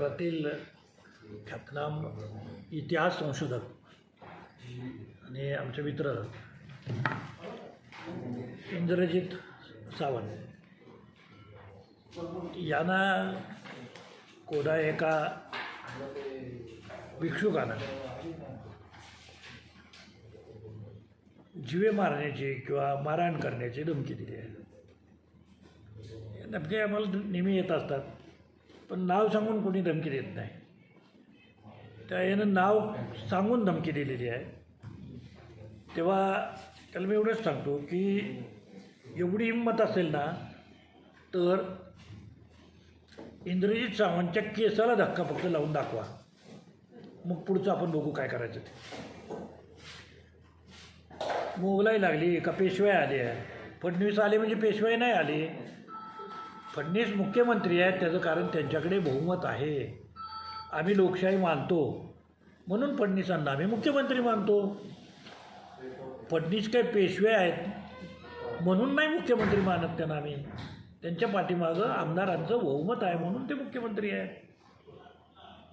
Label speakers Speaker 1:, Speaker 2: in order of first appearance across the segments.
Speaker 1: महाराष्ट्रातील ख्यातनाम इतिहास संशोधक आणि आमचे मित्र इंद्रजित सावंत. यांना कोणा एका भिक्षुकानं जिवे मारण्याची किंवा मारहाण करण्याची धमकी दिली आहे. या धमकी आम्हाला नेहमी येत असतात. पण नाव सांगून कोणी धमकी देत नाही. त्या यानं नाव सांगून धमकी दिलेली आहे. तेव्हा त्याला मी एवढंच सांगतो की एवढी हिंमत असेल ना तर इंद्रजित सावंतच्या केसाला धक्का फक्त लावून दाखवा. मग पुढचं आपण बघू काय करायचं ते. मोगलाई लागली का पेशवाई आल्या. आहे फडणवीस आले म्हणजे पेशवाई नाही आली. फडणीस मुख्यमंत्री आहेत त्याचं कारण त्यांच्याकडे बहुमत आहे. आम्ही लोकशाही मानतो. म्हणून फडणीसांना आम्ही मुख्यमंत्री मानतो. फडणीस काही पेशवे आहेत म्हणून नाही मुख्यमंत्री मानत त्यांना आम्ही. त्यांच्या पाठीमागं आमदारांचं बहुमत आहे म्हणून ते मुख्यमंत्री आहेत.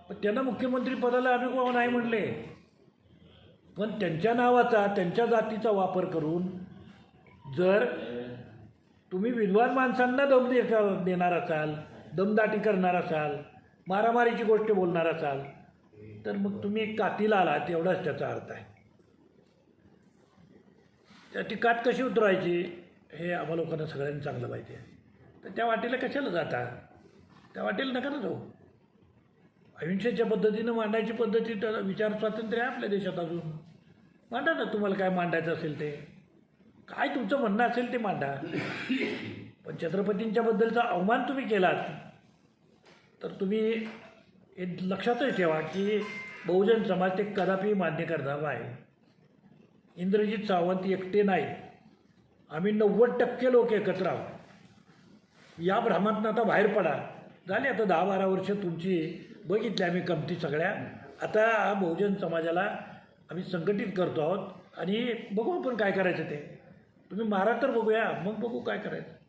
Speaker 1: पण त्यांना मुख्यमंत्री पदाला आम्ही कोण नाही म्हणले. पण त्यांच्या नावाचा त्यांच्या जातीचा वापर करून जर तुम्ही विद्वान माणसांना दम देणार असाल दमदाटी करणार असाल मारामारीची गोष्ट बोलणार असाल तर मग तुम्ही एक कातीला आलात एवढाच त्याचा अर्थ आहे. त्या टिकात कशी उतरायची हे आम्हा लोकांना सगळ्यांनी चांगलं माहिती आहे. तर त्या वाटेला कशाला जाता? त्या वाटेला नका ना जाऊ. अहिंसेच्या पद्धतीनं मांडायची पद्धती तर विचार स्वातंत्र्य आहे आपल्या देशात अजून. मांडा ना तुम्हाला काय मांडायचं असेल ते. काय तुमचं म्हणणं असेल ते मांडा. पण छत्रपतींच्याबद्दलचा अवमान तुम्ही केलात तर तुम्ही हे लक्षातच ठेवा की बहुजन समाज ते कदापि मान्य करणार नाही. इंद्रजित सावंत एकटे नाही. आम्ही नव्वद टक्के लोक एकत्र आहोत. या भ्रमातनं आता बाहेर पडा. झाली आता दहा बारा वर्ष तुमची बघितली आम्ही कमती सगळ्या. आता बहुजन समाजाला आम्ही संघटित करतो आहोत आणि बघू आपण काय करायचं ते. तुम्ही मारा तर बघूया मग बघू काय करायचं.